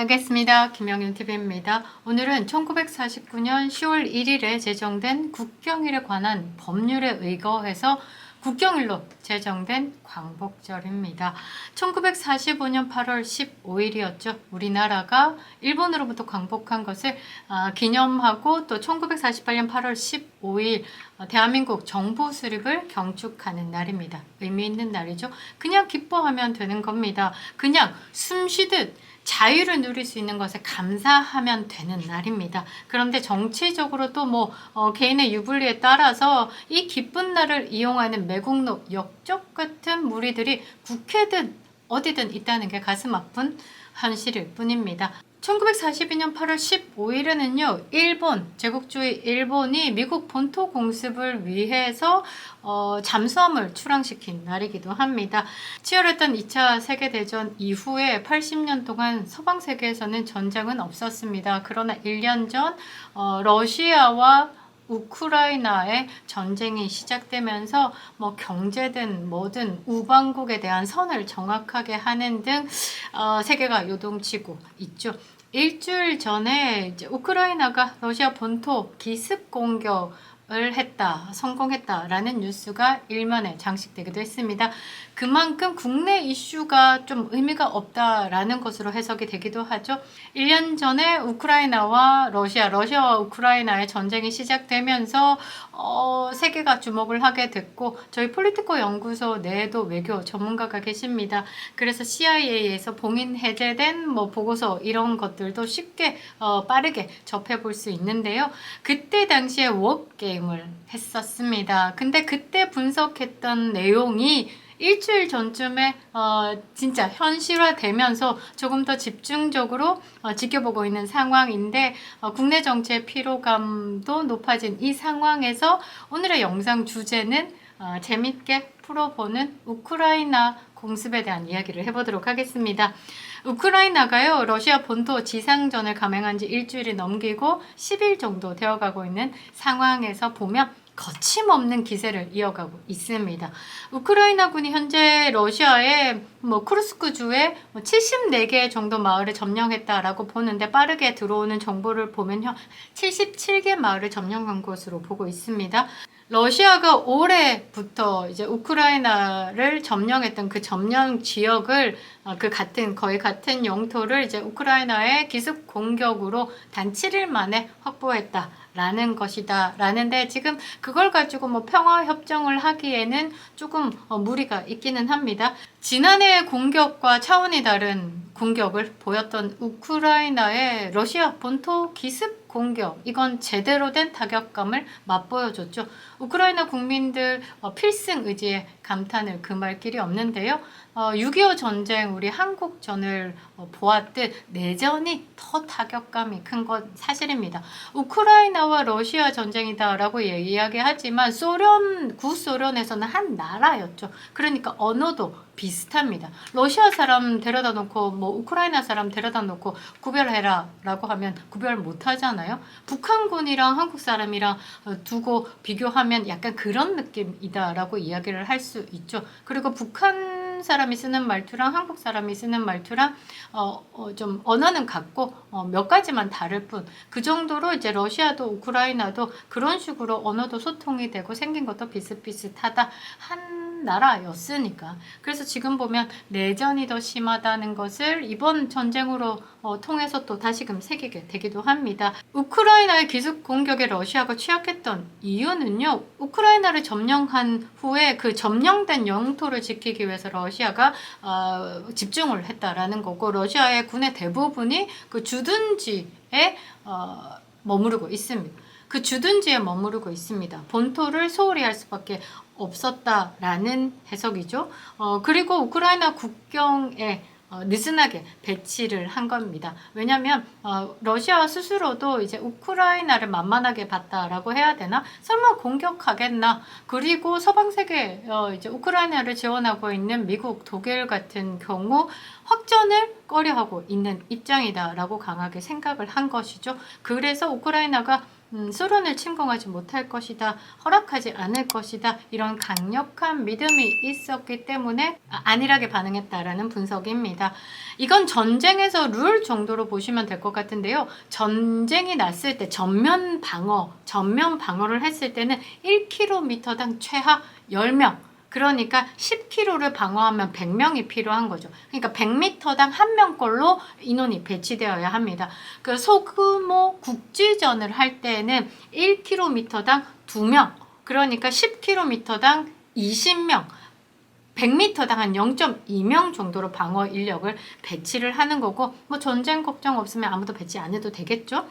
반갑습니다. 김영윤 TV입니다. 오늘은 1949년 10월 1일에 제정된 국경일에 관한 법률에 의거해서 국경일로 제정된 광복절입니다. 1945년 8월 15일이었죠. 우리나라가 일본으로부터 광복한 것을 아, 기념하고 또 1948년 8월 15일 어, 대한민국 정부 수립을 경축하는 날입니다. 의미 있는 날이죠. 그냥 기뻐하면 되는 겁니다. 그냥 숨 쉬듯 자유를 누릴 수 있는 것에 감사하면 되는 날입니다. 그런데 정치적으로 또뭐 개인의 유불리에 따라서 이 기쁜 날을 이용하는 매국노 역적 같은 무리들이 국회든 어디든 있다는 게 가슴 아픈 현실일 뿐입니다. 1942년 8월 15일에는요, 일본, 제국주의 일본이 미국 본토 공습을 위해서 어, 잠수함을 출항시킨 날이기도 합니다. 치열했던 2차 세계대전 이후에 80년 동안 서방 세계에서는 전쟁은 없었습니다. 그러나 1년 전 어, 러시아와 우크라이나의 전쟁이 시작되면서 뭐 경제든 뭐든 우방국에 대한 선을 정확하게 하는 등 어, 세계가 요동치고 있죠. 일주일 전에 우크라이나가 러시아 본토 기습 공격 을 했다, 성공했다라는 뉴스가 일면에 장식되기도 했습니다. 그만큼 국내 이슈가 좀 의미가 없다라는 것으로 해석이 되기도 하죠. 1년 전에 우크라이나와 러시아, 러시아와 우크라이나의 전쟁이 시작되면서 어, 세계가 주목을 하게 됐고 저희 폴리티코 연구소 내에도 외교 전문가가 계십니다. 그래서 CIA에서 봉인 해제된 뭐 보고서 이런 것들도 쉽게 어, 빠르게 접해 볼 수 있는데요. 그때 당시에 워게임 을 했었습니다. 근데 그때 분석했던 내용이 일주일 전쯤에 어, 진짜 현실화되면서 조금 더 집중적으로 어, 지켜보고 있는 상황인데 어, 국내 정치의 피로감도 높아진 이 상황에서 오늘의 영상 주제는 어, 재밌게 풀어보는 우크라이나 공습에 대한 이야기를 해보도록 하겠습니다. 우크라이나가요, 러시아 본토 지상전을 감행한 지 일주일이 넘기고 10일 정도 되어가고 있는 상황에서 보면 거침없는 기세를 이어가고 있습니다. 우크라이나 군이 현재 러시아의 뭐 쿠르스크 주에 74개 뭐 정도 마을을 점령했다라고 보는데 빠르게 들어오는 정보를 보면요. 77개 마을을 점령한 것으로 보고 있습니다. 러시아가 올해부터 이제 우크라이나를 점령했던 그 점령 지역을 어, 그 같은 거의 같은 영토를 이제 우크라이나의 기습 공격으로 단 7일 만에 확보했다. 라는 것이다. 라는데 지금 그걸 가지고 뭐 평화 협정을 하기에는 조금 어, 무리가 있기는 합니다. 지난해 공격과 차원이 다른 공격을 보였던 우크라이나의 러시아 본토 기습 공격. 이건 제대로 된 타격감을 맛보여줬죠. 우크라이나 국민들 어, 필승 의지에 감탄을 금할 길이 없는데요. 어, 6.25 전쟁, 우리 한국전을 어, 보았듯 내전이 더 타격감이 큰 건 사실입니다. 우크라이나와 러시아 전쟁이다라고 이야기하지만 소련, 구소련에서는 한 나라였죠. 그러니까 언어도 비슷합니다. 러시아 사람 데려다 놓고 뭐 우크라이나 사람 데려다 놓고 구별해라라고 하면 구별 못 하잖아요. 북한군이랑 한국 사람이랑 어, 두고 비교하면 약간 그런 느낌이다라고 이야기를 할수 있죠. 그리고 북한 사람이 쓰는 말투랑 한국 사람이 쓰는 말투랑 어, 어, 좀 언어는 같고 어, 몇 가지만 다를 뿐 그 정도로 이제 러시아도 우크라이나도 그런 식으로 언어도 소통이 되고 생긴 것도 비슷비슷하다 한 나라였으니까. 그래서 지금 보면 내전이 더 심하다는 것을 이번 전쟁으로 어, 통해서 또 다시금 새기게 되기도 합니다. 우크라이나의 기습 공격에 러시아가 취약했던 이유는요. 우크라이나를 점령한 후에 그 점령된 영토를 지키기 위해서 러시아가 어, 집중을 했다라는 거고 러시아의 군의 대부분이 그 주둔지에 어, 머무르고 있습니다. 그 주둔지에 머무르고 있습니다. 본토를 소홀히 할 수밖에 없었다라는 해석이죠. 어, 그리고 우크라이나 국경에 어, 느슨하게 배치를 한 겁니다. 왜냐하면 어, 러시아 스스로도 이제 우크라이나를 만만하게 봤다라고 해야 되나? 설마 공격하겠나? 그리고 서방 세계 어, 이제 우크라이나를 지원하고 있는 미국, 독일 같은 경우 확전을 꺼려하고 있는 입장이다라고 강하게 생각을 한 것이죠. 그래서 우크라이나가 음, 소련을 침공하지 못할 것이다, 허락하지 않을 것이다 이런 강력한 믿음이 있었기 때문에 아, 안일하게 반응했다라는 분석입니다. 이건 전쟁에서 룰 정도로 보시면 될 것 같은데요. 전쟁이 났을 때 전면 방어, 전면 방어를 했을 때는 1km당 최하 10명. 그러니까 10km를 방어하면 100명이 필요한 거죠. 그러니까 100m당 한 명꼴로 인원이 배치되어야 합니다. 그 소규모 국지전을 할 때는 1km당 2명, 그러니까 10km당 20명, 100m당 한 0.2명 정도로 방어 인력을 배치를 하는 거고, 뭐 전쟁 걱정 없으면 아무도 배치 안 해도 되겠죠?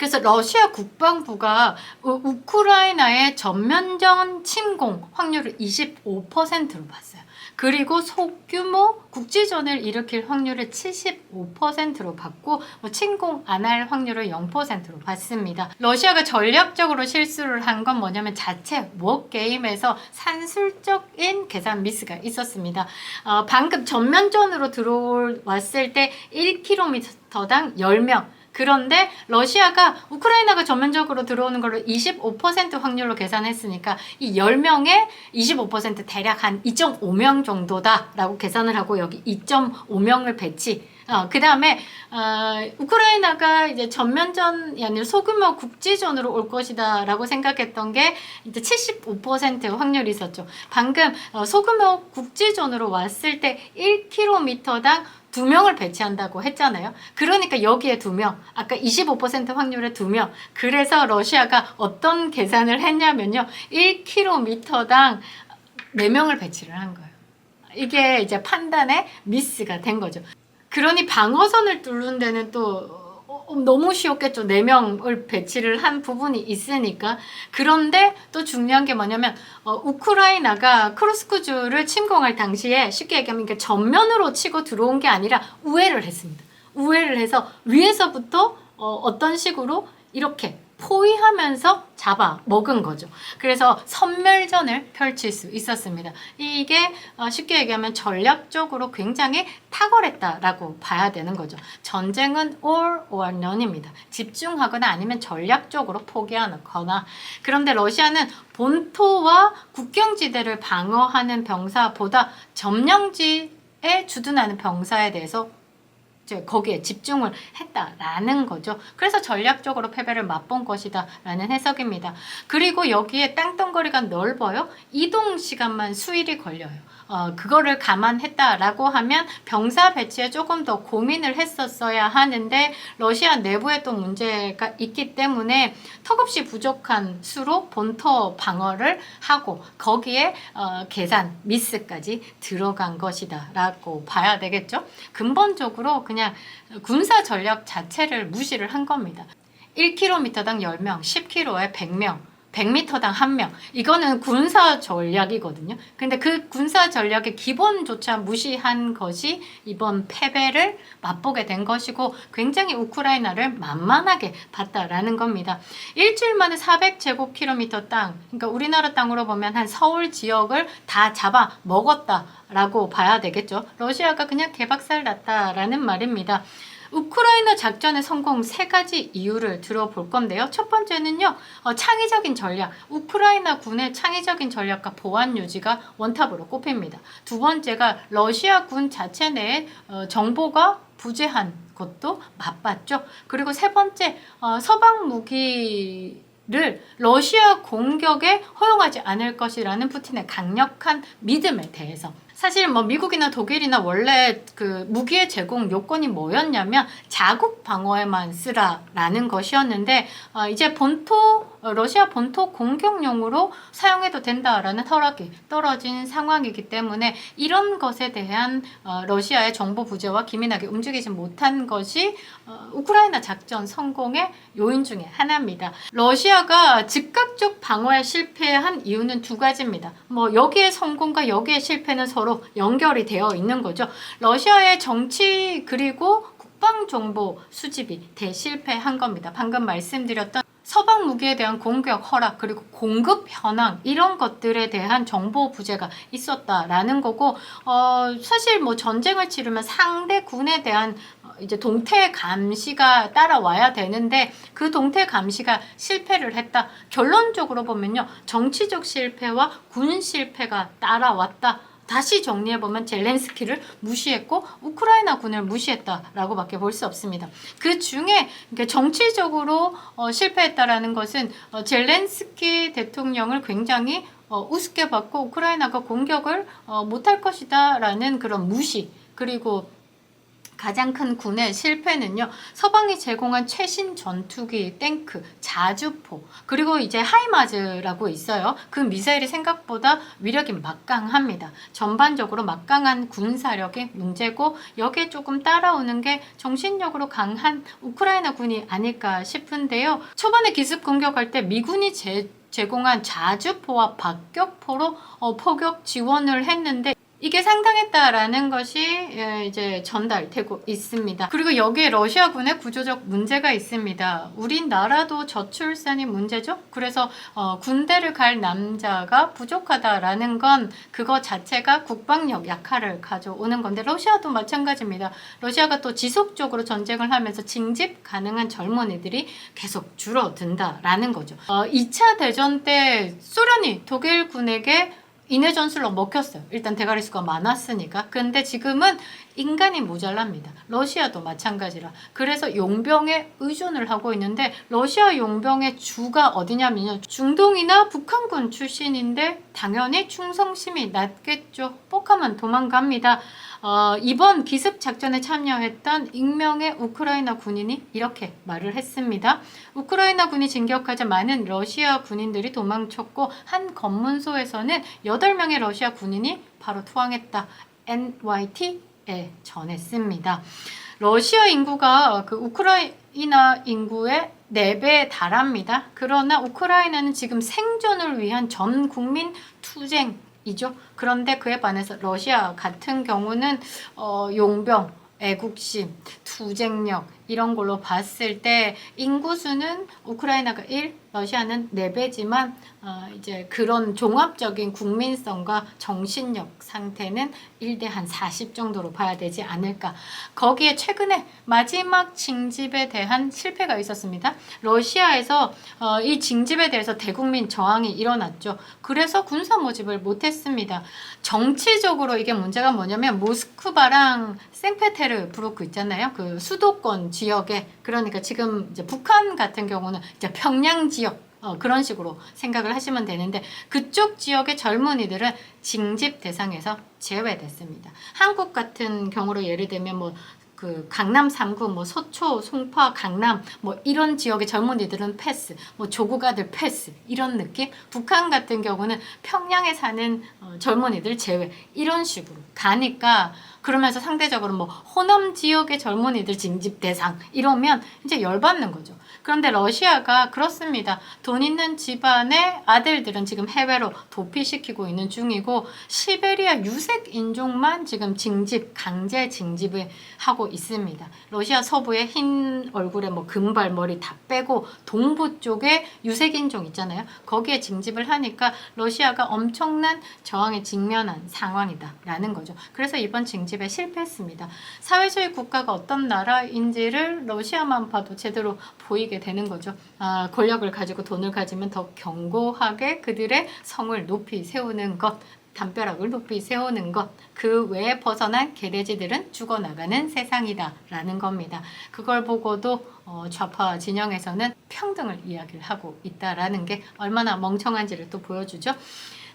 그래서 러시아 국방부가 우- 우크라이나의 전면전 침공 확률을 25%로 봤어요. 그리고 소규모 국지전을 일으킬 확률을 75%로 봤고 뭐 침공 안 할 확률을 0%로 봤습니다. 러시아가 전략적으로 실수를 한 건 뭐냐면 자체 워 게임에서 산술적인 계산 미스가 있었습니다. 어, 방금 전면전으로 들어왔을 때 1km당 10명 그런데 러시아가 우크라이나가 전면적으로 들어오는 걸로 25% 확률로 계산했으니까 이 10명에 25% 대략 한 2.5명 정도다라고 계산을 하고 여기 2.5명을 배치. 어, 그 다음에 어, 우크라이나가 이제 전면전이 아니라 소규모 국지전으로 올 것이다라고 생각했던 게 이제 75% 확률이 있었죠. 방금 어, 소규모 국지전으로 왔을 때 1km당 두 명을 배치한다고 했잖아요. 그러니까 여기에 두 명, 아까 25% 확률의 두 명. 그래서 러시아가 어떤 계산을 했냐면요. 1km당 네 명을 배치를 한 거예요. 이게 이제 판단의 미스가 된 거죠. 그러니 방어선을 뚫는 데는 또 어, 너무 쉬웠겠죠. 네명을 배치를 한 부분이 있으니까. 그런데 또 중요한 게 뭐냐면 어, 우크라이나가 크루스크주를 침공할 당시에 쉽게 얘기하면 전면으로 치고 들어온 게 아니라 우회를 했습니다. 우회를 해서 위에서부터 어, 어떤 식으로 이렇게 포위하면서 잡아 먹은 거죠. 그래서 선멸전을 펼칠 수 있었습니다. 이게 어, 쉽게 얘기하면 전략적으로 굉장히 탁월했다라고 봐야 되는 거죠. 전쟁은 all or none입니다. 집중하거나 아니면 전략적으로 포기하거나. 그런데 러시아는 본토와 국경지대를 방어하는 병사보다 점령지에 주둔하는 병사에 대해서 거기에 집중을 했다라는 거죠. 그래서 전략적으로 패배를 맛본 것이다라는 해석입니다. 그리고 여기에 땅덩거리가 넓어요. 이동 시간만 수일이 걸려요. 어, 그거를 감안했다라고 하면 병사 배치에 조금 더 고민을 했었어야 하는데 러시아 내부에 또 문제가 있기 때문에 턱없이 부족한 수로 본토 방어를 하고 거기에 어, 계산 미스까지 들어간 것이다라고 봐야 되겠죠. 근본적으로 그냥 군사 전략 자체를 무시를 한 겁니다. 1km당 10명, 10km에 100명, 100m당 1명. 이거는 군사 전략이거든요. 근데 그 군사 전략의 기본조차 무시한 것이 이번 패배를 맛보게 된 것이고 굉장히 우크라이나를 만만하게 봤다라는 겁니다. 일주일 만에 400제곱킬로미터 땅, 그러니까 우리나라 땅으로 보면 한 서울 지역을 다 잡아 먹었다라고 봐야 되겠죠. 러시아가 그냥 개박살 났다라는 말입니다. 우크라이나 작전의 성공 세 가지 이유를 들어볼 건데요. 첫 번째는요, 어, 창의적인 전략. 우크라이나 군의 창의적인 전략과 보안 유지가 원탑으로 꼽힙니다. 두 번째가 러시아 군 자체 내에 어, 정보가 부재한 것도 맛봤죠. 그리고 세 번째, 어, 서방 무기 를 러시아 공격에 허용하지 않을 것이라는 푸틴의 강력한 믿음에 대해서 사실 뭐 미국이나 독일이나 원래 그 무기의 제공 요건이 뭐였냐면 자국 방어에만 쓰라라는 것이었는데 어, 이제 본토 어, 러시아 본토 공격용으로 사용해도 된다라는 허락이 떨어진 상황이기 때문에 이런 것에 대한 어, 러시아의 정보 부재와 기민하게 움직이지 못한 것이 어, 우크라이나 작전 성공의 요인 중에 하나입니다. 러시아가 즉각적 방어에 실패한 이유는 두 가지입니다. 뭐 여기에 성공과 여기에 실패는 서로 연결이 되어 있는 거죠. 러시아의 정치 그리고 국방 정보 수집이 대실패한 겁니다. 방금 말씀드렸던 서방 무기에 대한 공격 허락 그리고 공급 현황 이런 것들에 대한 정보 부재가 있었다라는 거고 어, 사실 뭐 전쟁을 치르면 상대 군에 대한 어, 이제 동태 감시가 따라와야 되는데 그 동태 감시가 실패를 했다. 결론적으로 보면요. 정치적 실패와 군 실패가 따라왔다. 다시 정리해보면 젤렌스키를 무시했고 우크라이나 군을 무시했다라고 밖에 볼 수 없습니다. 그 중에 정치적으로 어, 실패했다라는 것은 어, 젤렌스키 대통령을 굉장히 어, 우습게 봤고 우크라이나가 공격을 어, 못할 것이다라는 그런 무시 그리고 가장 큰 군의 실패는요. 서방이 제공한 최신 전투기, 탱크, 자주포, 그리고 이제 하이마즈라고 있어요. 그 미사일이 생각보다 위력이 막강합니다. 전반적으로 막강한 군사력이 문제고 여기에 조금 따라오는 게 정신력으로 강한 우크라이나 군이 아닐까 싶은데요. 초반에 기습 공격할 때 미군이 제, 제공한 자주포와 박격포로 어, 포격 지원을 했는데 이게 상당했다라는 것이 예, 이제 전달되고 있습니다. 그리고 여기에 러시아군의 구조적 문제가 있습니다. 우리나라도 저출산이 문제죠. 그래서 어, 군대를 갈 남자가 부족하다라는 건 그거 자체가 국방력 약화를 가져오는 건데 러시아도 마찬가지입니다. 러시아가 또 지속적으로 전쟁을 하면서 징집 가능한 젊은이들이 계속 줄어든다라는 거죠. 어, 2차 대전 때 소련이 독일군에게 인해 전술로 먹혔어요. 일단 대가리 수가 많았으니까. 근데 지금은 인간이 모자랍니다. 러시아도 마찬가지라. 그래서 용병에 의존을 하고 있는데 러시아 용병의 주가 어디냐면요. 중동이나 북한군 출신인데 당연히 충성심이 낮겠죠. 뻑하면 도망갑니다. 어, 이번 기습 작전에 참여했던 익명의 우크라이나 군인이 이렇게 말을 했습니다. 우크라이나 군이 진격하자 많은 러시아 군인들이 도망쳤고 한 검문소에서는 8명의 러시아 군인이 바로 투항했다. NYT 에 전했습니다. 러시아 인구가 그 우크라이나 인구의 4배에 달합니다. 그러나 우크라이나는 지금 생존을 위한 전 국민 투쟁이죠. 그런데 그에 반해서 러시아 같은 경우는 어, 용병, 애국심, 투쟁력 이런 걸로 봤을 때 인구수는 우크라이나가 1, 러시아는 4배지만 어, 이제 그런 종합적인 국민성과 정신력 상태는 1대 한 40 정도로 봐야 되지 않을까. 거기에 최근에 마지막 징집에 대한 실패가 있었습니다. 러시아에서 어, 이 징집에 대해서 대국민 저항이 일어났죠. 그래서 군사 모집을 못했습니다. 정치적으로 이게 문제가 뭐냐면 모스크바랑 생페테르 부르크 있잖아요. 그 수도권 지역에 그러니까 지금 이제 북한 같은 경우는 이제 평양 지역 어, 그런 식으로 생각을 하시면 되는데 그쪽 지역의 젊은이들은 징집 대상에서 제외됐습니다. 한국 같은 경우로 예를 들면 뭐 그 강남 3구, 뭐 서초, 송파, 강남 뭐 이런 지역의 젊은이들은 패스, 뭐 조국 아들 패스 이런 느낌. 북한 같은 경우는 평양에 사는 어, 젊은이들 제외 이런 식으로 가니까 그러면서 상대적으로 뭐 호남 지역의 젊은이들 징집 대상 이러면 이제 열받는 거죠. 그런데 러시아가 그렇습니다. 돈 있는 집안의 아들들은 지금 해외로 도피시키고 있는 중이고 시베리아 유색 인종만 지금 징집 강제 징집을 하고 있습니다. 러시아 서부의 흰 얼굴에 뭐 금발 머리 다 빼고 동부 쪽에 유색 인종 있잖아요. 거기에 징집을 하니까 러시아가 엄청난 저항에 직면한 상황이다라는 거죠. 그래서 이번 징집 에 실패했습니다. 사회주의 국가가 어떤 나라인지를 러시아만 봐도 제대로 보이게 되는 거죠. 아, 권력을 가지고 돈을 가지면 더 견고하게 그들의 성을 높이 세우는 것, 담벼락을 높이 세우는 것, 그 외에 벗어난 개돼지들은 죽어나가는 세상이다 라는 겁니다. 그걸 보고도 어, 좌파 진영에서는 평등을 이야기를 하고 있다라는 게 얼마나 멍청한지를 또 보여주죠.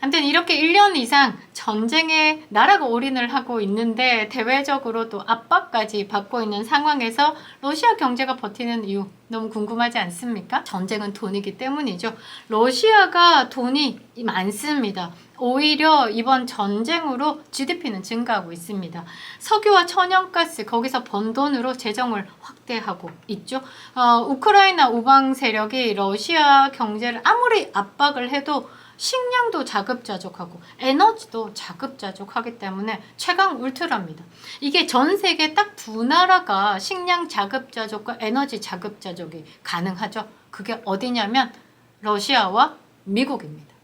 아무튼 이렇게 1년 이상 전쟁에 나라가 올인을 하고 있는데 대외적으로 또 압박까지 받고 있는 상황에서 러시아 경제가 버티는 이유 너무 궁금하지 않습니까? 전쟁은 돈이기 때문이죠. 러시아가 돈이 많습니다. 오히려 이번 전쟁으로 GDP는 증가하고 있습니다. 석유와 천연가스 거기서 번 돈으로 재정을 확대하고 있죠. 어, 우크라이나 우방 세력이 러시아 경제를 아무리 압박을 해도 식량도 자급자족하고 에너지도 자급자족하기 때문에 최강 울트라입니다. 이게 전 세계 딱 두 나라가 식량 자급자족과 에너지 자급자족이 가능하죠. 그게 어디냐면 러시아와 미국입니다.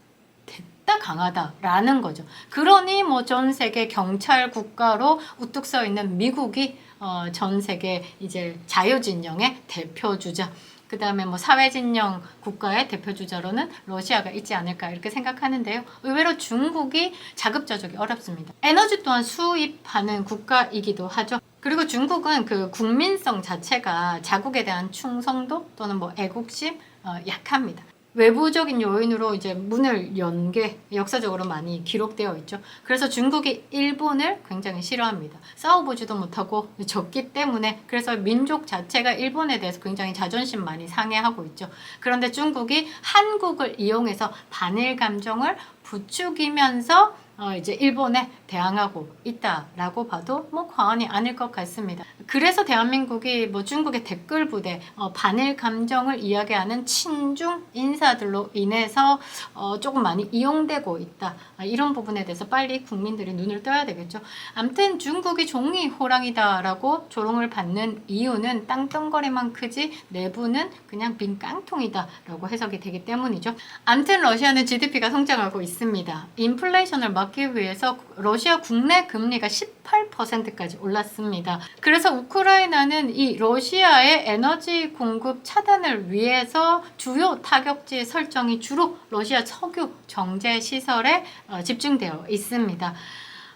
있다 강하다라는 거죠. 그러니 뭐 전 세계 경찰 국가로 우뚝 서 있는 미국이 어, 전 세계 이제 자유진영의 대표 주자. 그 다음에 뭐 사회진영 국가의 대표 주자로는 러시아가 있지 않을까 이렇게 생각하는데요. 의외로 중국이 자급자족이 어렵습니다. 에너지 또한 수입하는 국가이기도 하죠. 그리고 중국은 그 국민성 자체가 자국에 대한 충성도 또는 뭐 애국심 어, 약합니다. 외부적인 요인으로 이제 문을 연 게 역사적으로 많이 기록되어 있죠. 그래서 중국이 일본을 굉장히 싫어합니다. 싸워보지도 못하고 졌기 때문에 그래서 민족 자체가 일본에 대해서 굉장히 자존심 많이 상해하고 있죠. 그런데 중국이 한국을 이용해서 반일 감정을 부추기면서 어, 이제 일본에 대항하고 있다라고 봐도 뭐 과언이 아닐 것 같습니다. 그래서 대한민국이 뭐 중국의 댓글 부대 어, 반일 감정을 이야기하는 친중 인사들로 인해서 어, 조금 많이 이용되고 있다. 아, 이런 부분에 대해서 빨리 국민들이 눈을 떠야 되겠죠. 암튼 중국이 종이 호랑이다라고 조롱을 받는 이유는 땅덩거리만 크지 내부는 그냥 빈 깡통이다라고 해석이 되기 때문이죠. 암튼 러시아는 GDP가 성장하고 있습니다. 인플레이션을 막기 위해서 러시아 국내 금리가 18%까지 올랐습니다. 그래서 우크라이나는 이 러시아의 에너지 공급 차단을 위해서 주요 타격지 설정이 주로 러시아 석유 정제 시설에 어, 집중되어 있습니다.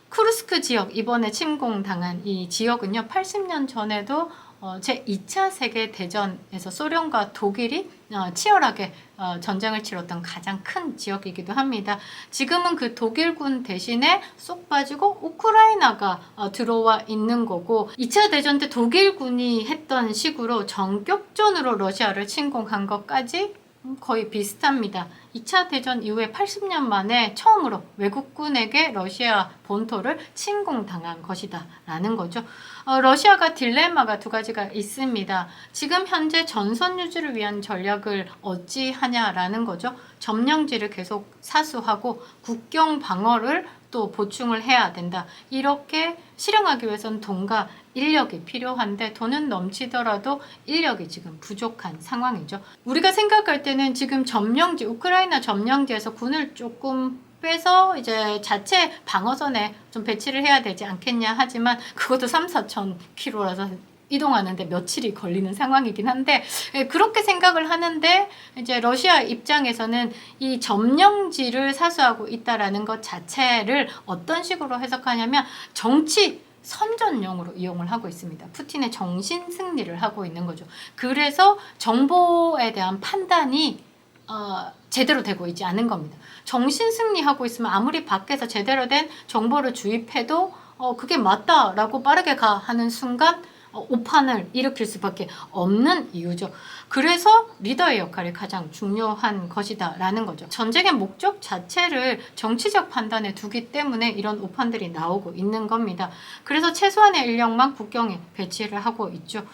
쿠르스크 지역 이번에 침공당한 이 지역은요 80년 전에도 어, 제 2차 세계 대전에서 소련과 독일이 어, 치열하게 어, 전쟁을 치렀던 가장 큰 지역이기도 합니다. 지금은 그 독일군 대신에 쏙 빠지고 우크라이나가 어, 들어와 있는 거고 2차 대전 때 독일군이 했던 식으로 전격전으로 러시아를 침공한 것까지 음, 거의 비슷합니다. 2차 대전 이후에 80년 만에 처음으로 외국군에게 러시아 본토를 침공당한 것이다. 라는 거죠. 어, 러시아가 딜레마가 두 가지가 있습니다. 지금 현재 전선 유지를 위한 전략을 어찌 하냐라는 거죠. 점령지를 계속 사수하고 국경 방어를 또 보충을 해야 된다. 이렇게 실행하기 위해서는 돈과 인력이 필요한데 돈은 넘치더라도 인력이 지금 부족한 상황이죠. 우리가 생각할 때는 지금 점령지 우크라이나 점령지에서 군을 조금 빼서 이제 자체 방어선에 좀 배치를 해야 되지 않겠냐 하지만 그것도 3, 4천 킬로라서 이동하는데 며칠이 걸리는 상황이긴 한데 예, 그렇게 생각을 하는데 이제 러시아 입장에서는 이 점령지를 사수하고 있다라는 것 자체를 어떤 식으로 해석하냐면 정치 선전용으로 이용을 하고 있습니다. 푸틴의 정신 승리를 하고 있는 거죠. 그래서 정보에 대한 판단이 어, 제대로 되고 있지 않은 겁니다. 정신 승리하고 있으면 아무리 밖에서 제대로 된 정보를 주입해도 어, 그게 맞다라고 빠르게 가 하는 순간 어, 오판을 일으킬 수밖에 없는 이유죠. 그래서 리더의 역할이 가장 중요한 것이다라는 거죠. 전쟁의 목적 자체를 정치적 판단에 두기 때문에 이런 오판들이 나오고 있는 겁니다. 그래서 최소한의 인력만 국경에 배치를 하고 있죠.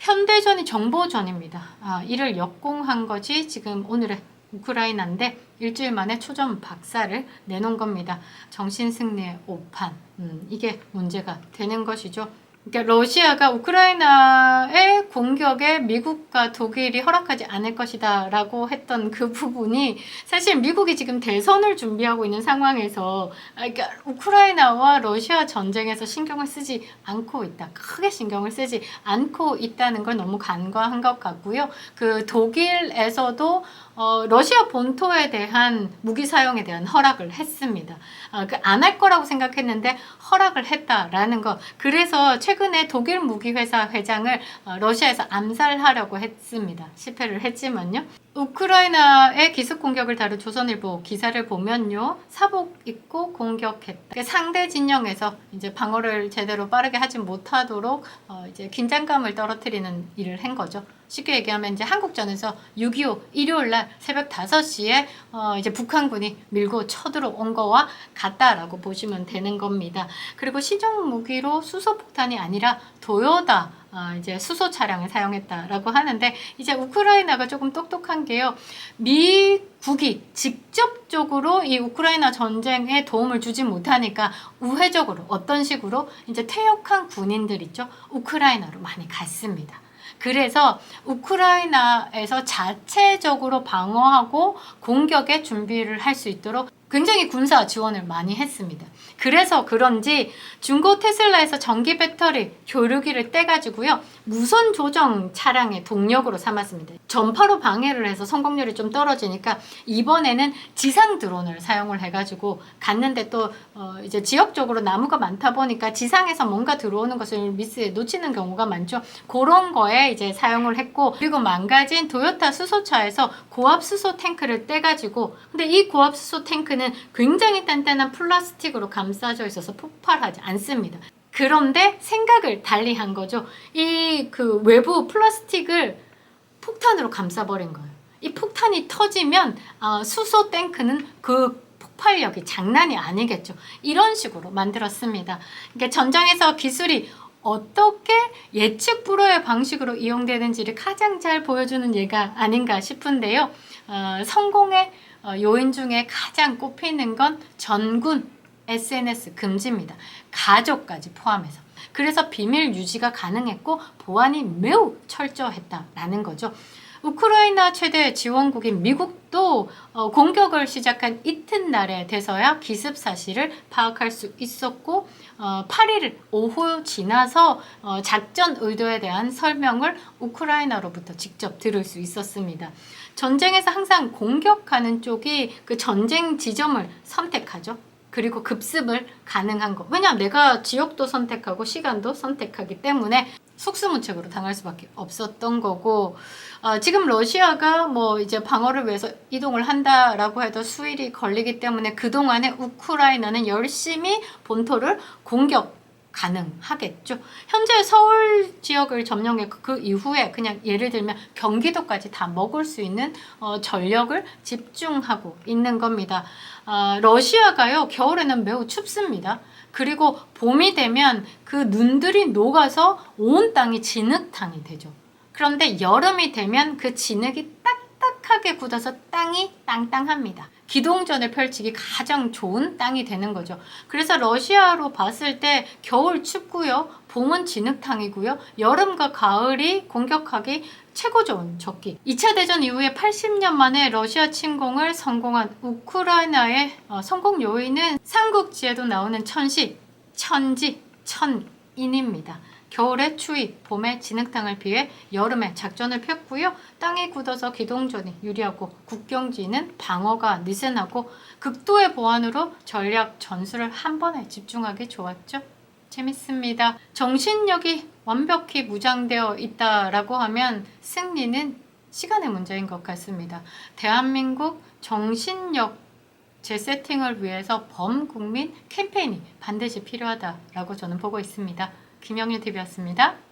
현대전이 정보전입니다. 아, 이를 역공한 것이 지금 오늘의 우크라이나인데 일주일 만에 초점 박살을 내놓은 겁니다. 정신 승리의 오판. 음, 이게 문제가 되는 것이죠. 그러니까 러시아가 우크라이나의 공격에 미국과 독일이 허락하지 않을 것이다 라고 했던 그 부분이 사실 미국이 지금 대선을 준비하고 있는 상황에서 아, 그러니까 우크라이나와 러시아 전쟁에서 신경을 쓰지 않고 있다. 크게 신경을 쓰지 않고 있다는 걸 너무 간과한 것 같고요. 그 독일에서도 어, 러시아 본토에 대한 무기 사용에 대한 허락을 했습니다. 어, 그 안 할 거라고 생각했는데 허락을 했다라는 거. 그래서 최근에 독일 무기 회사 회장을 어, 러시아에서 암살하려고 했습니다. 실패를 했지만요. 우크라이나의 기습 공격을 다룬 조선일보 기사를 보면요. 사복 입고 공격했다. 상대 진영에서 이제 방어를 제대로 빠르게 하지 못하도록 어, 이제 긴장감을 떨어뜨리는 일을 한 거죠. 쉽게 얘기하면 이제 한국전에서 6.25 일요일 날 새벽 5시에 어 이제 북한군이 밀고 쳐들어온 거와 같다라고 보시면 되는 겁니다. 그리고 시종 무기로 수소 폭탄이 아니라 도요다 어 이제 수소 차량을 사용했다라고 하는데 이제 우크라이나가 조금 똑똑한 게요. 미국이 직접적으로 이 우크라이나 전쟁에 도움을 주지 못하니까 우회적으로 어떤 식으로 이제 퇴역한 군인들 있죠. 우크라이나로 많이 갔습니다. 그래서 우크라이나에서 자체적으로 방어하고 공격에 준비를 할 수 있도록 굉장히 군사 지원을 많이 했습니다. 그래서 그런지 중고 테슬라에서 전기 배터리 교류기를 떼가지고요 무선 조정 차량의 동력으로 삼았습니다. 전파로 방해를 해서 성공률이 좀 떨어지니까 이번에는 지상 드론을 사용을 해가지고 갔는데 또 어, 이제 지역적으로 나무가 많다 보니까 지상에서 뭔가 들어오는 것을 미스에 놓치는 경우가 많죠. 그런 거에 이제 사용을 했고 그리고 망가진 도요타 수소차에서 고압 수소 탱크를 떼가지고 근데 이 고압 수소 탱크는 굉장히 단단한 플라스틱으로 감싸져 있어서 폭발하지 않습니다. 그런데 생각을 달리 한 거죠. 이 그 외부 플라스틱을 폭탄으로 감싸버린 거예요. 이 폭탄이 터지면 어, 수소 탱크는 그 폭발력이 장난이 아니겠죠. 이런 식으로 만들었습니다. 그러니까 전장에서 기술이 어떻게 예측 불허의 방식으로 이용되는지를 가장 잘 보여주는 예가 아닌가 싶은데요. 어, 성공의 어, 요인 중에 가장 꼽히는 건 전군 SNS 금지입니다. 가족까지 포함해서. 그래서 비밀 유지가 가능했고 보안이 매우 철저했다라는 거죠. 우크라이나 최대 지원국인 미국도 어, 공격을 시작한 이튿날에 돼서야 기습 사실을 파악할 수 있었고 어, 8일 오후 지나서 어, 작전 의도에 대한 설명을 우크라이나로부터 직접 들을 수 있었습니다. 전쟁에서 항상 공격하는 쪽이 그 전쟁 지점을 선택하죠. 그리고 급습을 가능한 거. 왜냐하면 내가 지역도 선택하고 시간도 선택하기 때문에 속수무책으로 당할 수밖에 없었던 거고 어, 지금 러시아가 뭐 이제 방어를 위해서 이동을 한다라고 해도 수일이 걸리기 때문에 그 동안에 우크라이나는 열심히 본토를 공격 가능하겠죠. 현재 서울 지역을 점령했고 그 이후에 그냥 예를 들면 경기도까지 다 먹을 수 있는 어, 전력을 집중하고 있는 겁니다. 아, 러시아가요 겨울에는 매우 춥습니다. 그리고 봄이 되면 그 눈들이 녹아서 온 땅이 진흙탕이 되죠. 그런데 여름이 되면 그 진흙이 딱 딱하게 굳어서 땅이 땅땅합니다. 기동전을 펼치기 가장 좋은 땅이 되는 거죠. 그래서 러시아로 봤을 때 겨울 춥고요. 봄은 진흙탕이고요. 여름과 가을이 공격하기 최고 좋은 적기. 2차 대전 이후에 80년 만에 러시아 침공을 성공한 우크라이나의 어, 성공 요인은 삼국지에도 나오는 천시, 천지, 천인입니다. 겨울에 추위, 봄에 진흙탕을 피해 여름에 작전을 폈고요. 땅이 굳어서 기동전이 유리하고 국경지는 방어가 느슨하고 극도의 보안으로 전략 전술을 한 번에 집중하기 좋았죠. 재밌습니다. 정신력이 완벽히 무장되어 있다라고 하면 승리는 시간의 문제인 것 같습니다. 대한민국 정신력 재세팅을 위해서 범국민 캠페인이 반드시 필요하다라고 저는 보고 있습니다. 김영유 TV였습니다.